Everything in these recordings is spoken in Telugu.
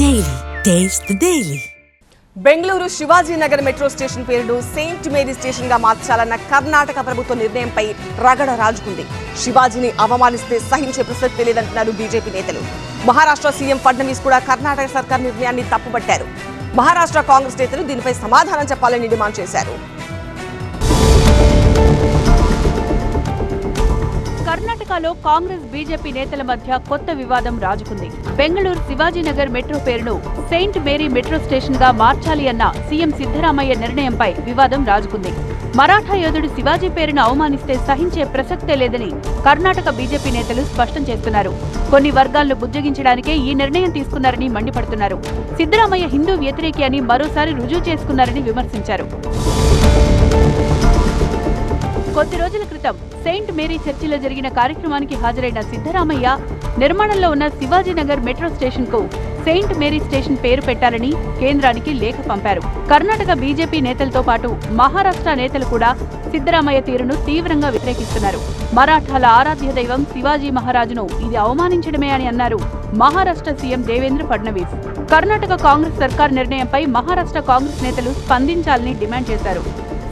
Daily taste the Daily. Bengaluru Shivajinagar metro station పేరును సెయింట్ మేరీ స్టేషన్గా మార్చాలన్న కర్ణాటక ప్రభుత్వ నిర్ణయంపై రగడ రాజుకుంది. శివాజీని అవమానిస్తే సహించే ప్రసక్తి లేదంటున్నారు బీజేపీ నేతలు. మహారాష్ట్ర సీఎం ఫడ్నవీస్ కూడా కర్ణాటక సర్కార్ నిర్ణయాన్ని తప్పుపట్టారు. మహారాష్ట్ర కాంగ్రెస్ నేతలు దీనిపై సమాధానం చెప్పాలని డిమాండ్ చేశారు. కర్ణాటకలో కాంగ్రెస్ బీజేపీ నేతల మధ్య కొత్త వివాదం రాజుకుంది. బెంగళూరు శివాజీనగర్ మెట్రో పేరును సెయింట్ మేరీ మెట్రో స్టేషన్గా మార్చాలి అన్న సీఎం సిద్ధరామయ్య నిర్ణయంపై వివాదం రాజుకుంది. మరాఠా యోధుడు శివాజీ పేరును అవమానిస్తే సహించే ప్రసక్తే లేదని కర్ణాటక బీజేపీ నేతలు స్పష్టం చేస్తున్నారు. కొన్ని వర్గాలను బుజ్జగించడానికే ఈ నిర్ణయం తీసుకున్నారని మండిపడుతున్నారు. సిద్ధరామయ్య హిందూ వ్యతిరేకి అని మరోసారి రుజువు చేసుకున్నారని విమర్శించారు. కొద్ది రోజుల క్రితం సెయింట్ మేరీ చర్చిలో జరిగిన కార్యక్రమానికి హాజరైన సిద్ధరామయ్య నిర్మాణంలో ఉన్న శివాజీనగర్ మెట్రో స్టేషన్కు సెయింట్ మేరీ స్టేషన్ పేరు పెట్టాలని కేంద్రానికి లేఖ పంపారు. కర్ణాటక బీజేపీ నేతలతో పాటు మహారాష్ట్ర నేతలు కూడా సిద్ధరామయ్య తీరును తీవ్రంగా వ్యతిరేకిస్తున్నారు. మరాఠాల ఆరాధ్య దైవం శివాజీ మహారాజును ఇది అవమానించడమే అని అన్నారు మహారాష్ట్ర సీఎం దేవేంద్ర ఫడ్నవీస్. కర్ణాటక కాంగ్రెస్ సర్కార్ నిర్ణయంపై మహారాష్ట్ర కాంగ్రెస్ నేతలు స్పందించాలని డిమాండ్ చేశారు.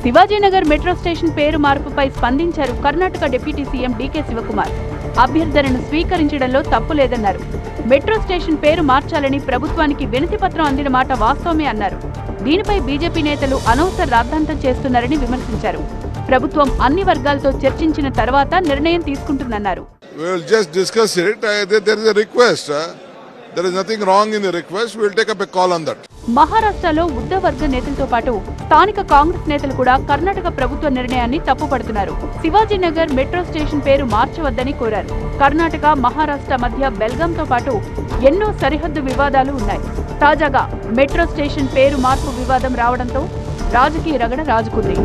శివాజీనగర్ మెట్రో స్టేషన్ పేరు మార్పుపై స్పందించారు Karnataka deputy CM DK Shivakumar అభ్యర్థనను స్వీకరించడంలో తప్పు లేదన్నారు మెట్రో స్టేషన్ పేరు మార్చాలని ప్రభుత్వానికి వినతి పత్రం అందిన మాట వాస్తవమే అన్నారు దీనిపై బీజేపీ నేతలు అనవసర రాద్ధాంతం చేస్తున్నారని విమర్శించారు ప్రభుత్వం అన్ని వర్గాలతో చర్చించిన తర్వాత నిర్ణయం తీసుకుంటుందన్నారు just discuss it. Uh, there, is a request. Uh, there is nothing wrong in the request. Take up a call on that. మహారాష్ట్రలో ఉద్దవర్గ నేతలతో పాటు స్థానిక కాంగ్రెస్ నేతలు కూడా కర్ణాటక ప్రభుత్వ నిర్ణయాన్ని తప్పుపడుతున్నారు. శివాజీనగర్ మెట్రో స్టేషన్ పేరు మార్చవద్దని కోరారు. కర్ణాటక మహారాష్ట్ర మధ్య బెల్గాంతో పాటు ఎన్నో సరిహద్దు వివాదాలు ఉన్నాయి. తాజాగా మెట్రో స్టేషన్ పేరు మార్పు వివాదం రావడంతో రాజకీయ రగడ రాజుకుంది.